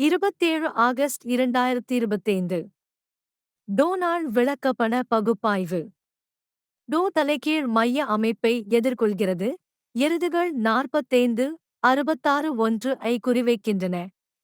இருபத்தேழு ஆகஸ்ட் இரண்டாயிரத்தி இருபத்தைந்து டோனால்ட் விளக்கப்பண பகுப்பாய்வு. டோ தலைகீழ் மைய அமைப்பை எதிர்கொள்கிறது. எருதுகள் நாற்பத்தைந்து அறுபத்தாறு ஒன்று ஐ குறிவைக்கின்றன.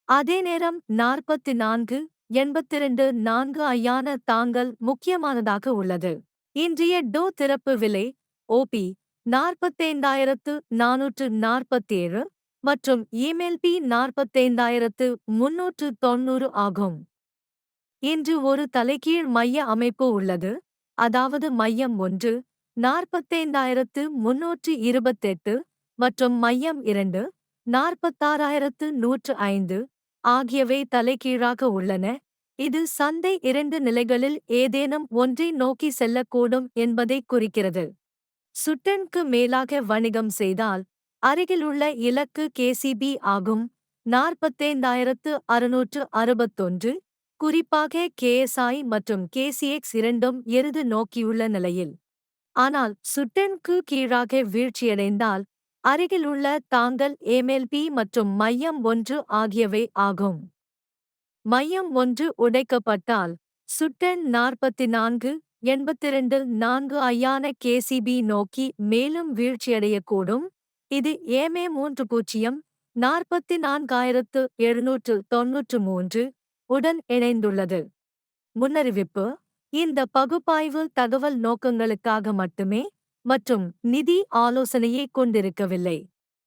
அதே நேரம் நாற்பத்தி நான்கு எண்பத்திரண்டு நான்கு ஐயான தாங்கள் முக்கியமானதாக உள்ளது. இன்றைய டோ திறப்பு விலை ஓபி நாற்பத்தைந்தாயிரத்து நானூற்று நாற்பத்தேழு மற்றும் இமெயில் பி நாற்பத்தைந்தாயிரத்து முன்னூற்று தொன்னூறு ஆகும். இன்று ஒரு தலைகீழ் மைய அமைப்பு உள்ளது. அதாவது மையம் ஒன்று நாற்பத்தைந்தாயிரத்து முன்னூற்று இருபத்தெட்டு மற்றும் மையம் இரண்டு நாற்பத்தாறாயிரத்து நூற்று ஐந்து ஆகியவை தலைகீழாக உள்ளன. இது சந்தை இரண்டு நிலைகளில் ஏதேனும் ஒன்றை நோக்கி செல்லக்கூடும் என்பதை குறிக்கிறது. சுட்டனுக்கு மேலாக வணிகம் செய்தால் அருகிலுள்ள இலக்கு கேசிபி ஆகும். நாற்பத்தைந்தாயிரத்து அறுநூற்று அறுபத்தொன்று குறிப்பாக கேஎஸ்ஐ மற்றும் கேசிஎக்ஸ் இரண்டும் எருது நோக்கியுள்ள நிலையில். ஆனால் சுட்டென்க்கு கீழாக வீழ்ச்சியடைந்தால் அருகிலுள்ள தாங்கல் ஏமெல்பி மற்றும் மையம் ஒன்று ஆகியவை ஆகும். மையம் ஒன்று உடைக்கப்பட்டால் சுட்டன் நாற்பத்தி நான்கு எண்பத்திரண்டு நான்கு ஐயான கேசிபி நோக்கி மேலும் வீழ்ச்சியடையக்கூடும். இது ஏமே மூன்று பூஜ்ஜியம் நாற்பத்தி நான்காயிரத்து எழுநூற்று தொன்னூற்று மூன்று உடன் இணைந்துள்ளது. முன்னறிவிப்பு இந்த பகுப்பாய்வு தகவல் நோக்கங்களுக்காக மட்டுமே மற்றும் நிதி ஆலோசனையை கொண்டிருக்கவில்லை.